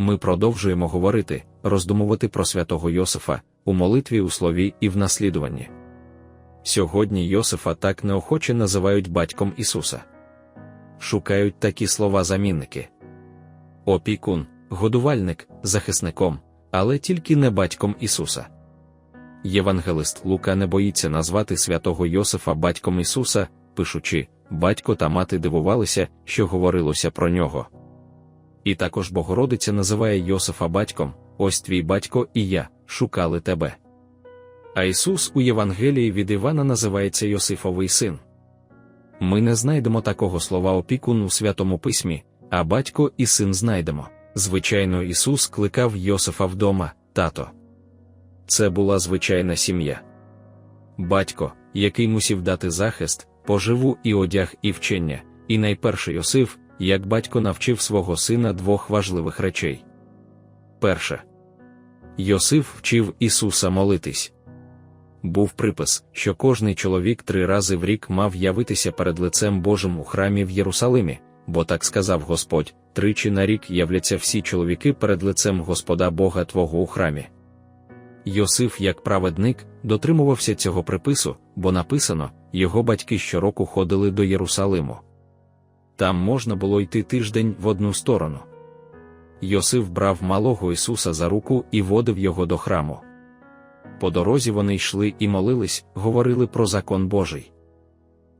Ми продовжуємо говорити, роздумувати про святого Йосифа у молитві у слові і в наслідуванні. Сьогодні Йосифа так неохоче називають батьком Ісуса. Шукають такі слова замінники. Опікун, годувальник, захисником, але тільки не батьком Ісуса. Євангелист Лука не боїться назвати святого Йосифа батьком Ісуса, пишучи, батько та мати дивувалися, що говорилося про нього. І також Богородиця називає Йосифа батьком, ось твій батько і я шукали тебе. А Ісус у Євангелії від Івана називається Йосифовий син. Ми не знайдемо такого слова опікун у Святому Письмі, а батько і син знайдемо. Звичайно, Ісус кликав Йосифа вдома, тато. Це була звичайна сім'я. Батько, який мусів дати захист, поживу і одяг і вчення, і найперший Йосиф, як батько навчив свого сина двох важливих речей. Перше. Йосиф вчив Ісуса молитись. Був припис, що кожний чоловік три рази в рік мав явитися перед лицем Божим у храмі в Єрусалимі, бо так сказав Господь: тричі на рік являться всі чоловіки перед лицем Господа Бога Твого у храмі. Йосиф, як праведник, дотримувався цього припису, бо написано, його батьки щороку ходили до Єрусалиму. Там можна було йти тиждень в одну сторону. Йосиф брав малого Ісуса за руку і водив його до храму. По дорозі вони йшли і молились, говорили про закон Божий.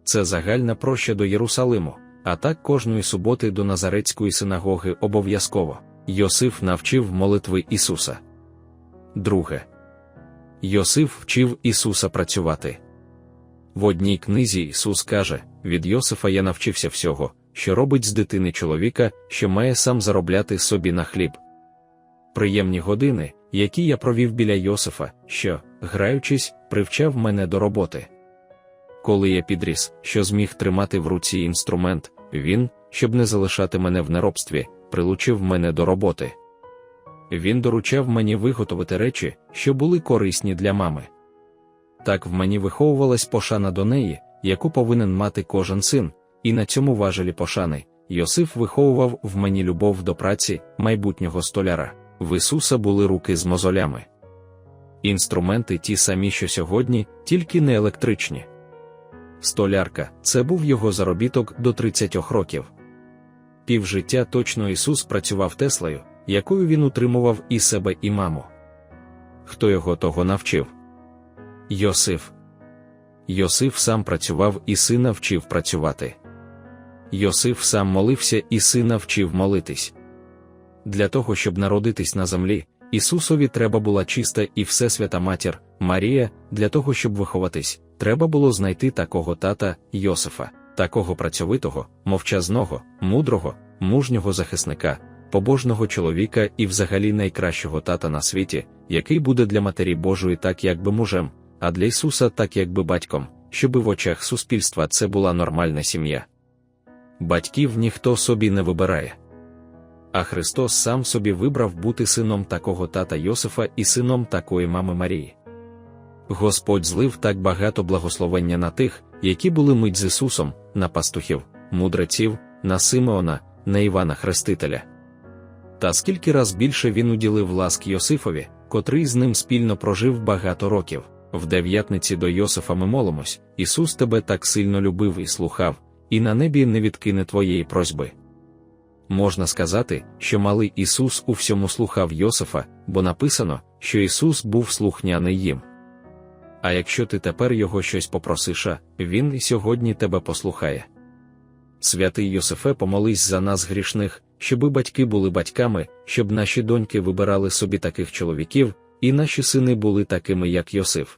Це загальна проща до Єрусалиму, а так кожної суботи до Назарецької синагоги обов'язково. Йосиф навчив молитви Ісуса. Друге. Йосиф вчив Ісуса працювати. В одній книзі Ісус каже: від Йосифа я навчився всього, що робить з дитини чоловіка, що має сам заробляти собі на хліб. Приємні години, які я провів біля Йосифа, що, граючись, привчав мене до роботи. Коли я підріс, що зміг тримати в руці інструмент, він, щоб не залишати мене в неробстві, прилучив мене до роботи. Він доручав мені виготовити речі, що були корисні для мами. Так в мені виховувалась пошана до неї, яку повинен мати кожен син, і на цьому важелі пошани Йосиф виховував в мені любов до праці майбутнього столяра. В Ісуса були руки з мозолями. Інструменти ті самі, що сьогодні, тільки не електричні. Столярка це був його заробіток до 30 років. Півжиття точно Ісус працював Теслею, якою він утримував і себе, і маму. Хто його того навчив? Йосиф. Йосиф сам працював і сина вчив працювати. Йосиф сам молився і сина вчив молитись. Для того, щоб народитись на землі, Ісусові треба була чиста і всесвята матір, Марія, для того, щоб виховатись, треба було знайти такого тата Йосифа, такого працьовитого, мовчазного, мудрого, мужнього захисника, побожного чоловіка і взагалі найкращого тата на світі, який буде для Матері Божої так якби мужем, а для Ісуса так якби батьком, щоби в очах суспільства це була нормальна сім'я. Батьків ніхто собі не вибирає. А Христос сам собі вибрав бути сином такого тата Йосифа і сином такої мами Марії. Господь злив так багато благословення на тих, які були мить з Ісусом, на пастухів, мудреців, на Симеона, на Івана Хрестителя. Та скільки раз більше він уділив ласк Йосифові, котрий з ним спільно прожив багато років. В дев'ятниці до Йосифа ми молимось, Ісус тебе так сильно любив і слухав, і на небі не відкине твоєї просьби. Можна сказати, що малий Ісус у всьому слухав Йосифа, бо написано, що Ісус був слухняний їм. А якщо ти тепер його щось попросиш, Він і сьогодні тебе послухає. Святий Йосифе, помолись за нас грішних, щоби батьки були батьками, щоб наші доньки вибирали собі таких чоловіків, і наші сини були такими, як Йосиф.